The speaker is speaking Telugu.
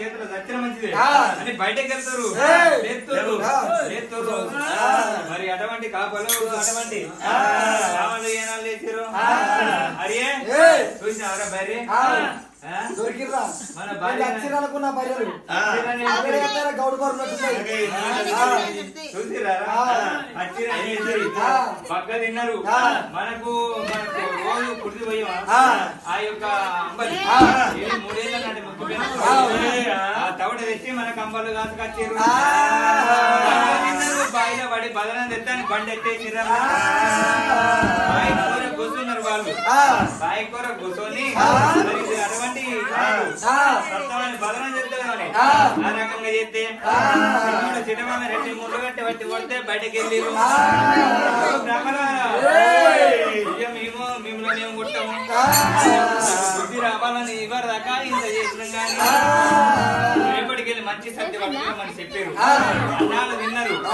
చేతిలో దచ్చిన మంచిదే. అని బయటకు వెళ్తారు. లేస్తారు మరి అటువంటి కాపలు అటువంటి. ఆ. రావాలి ఏనాళ్ళు లేచారు. అరే. చూసినావరా? దొరికిర్రా. మన భార్య భార్యలు. గౌడు బారు. పక్క తిన్నారు. మనకు మనకు రోజు కుర్తి. ఆ. యొక్క అంబలి. తెచ్చి మనకు అంబలు కాసుకొచ్చారు బాయిలో పడి బదనం తెత్తాని బండి కూర కూర్చున్నారు వాళ్ళు. బాయి కూర కూర్చొని అటువంటి బదనం చేస్తామని ఆ. రకంగా. చిన్నోడు చిన్నమామ రెండు ముళ్ళు వచ్చి కొడితే బయటకు వెళ్ళిరు. మేము మిమ్మల్ని మేము కొట్టాము. బుద్ధి రావాలని ఇవ్వరు దాకా ఇంత చేసినాం కానీ? ఆ. రేపటికి వెళ్ళి మంచి సత్య పట్టుకోమని చెప్పారు ఆ.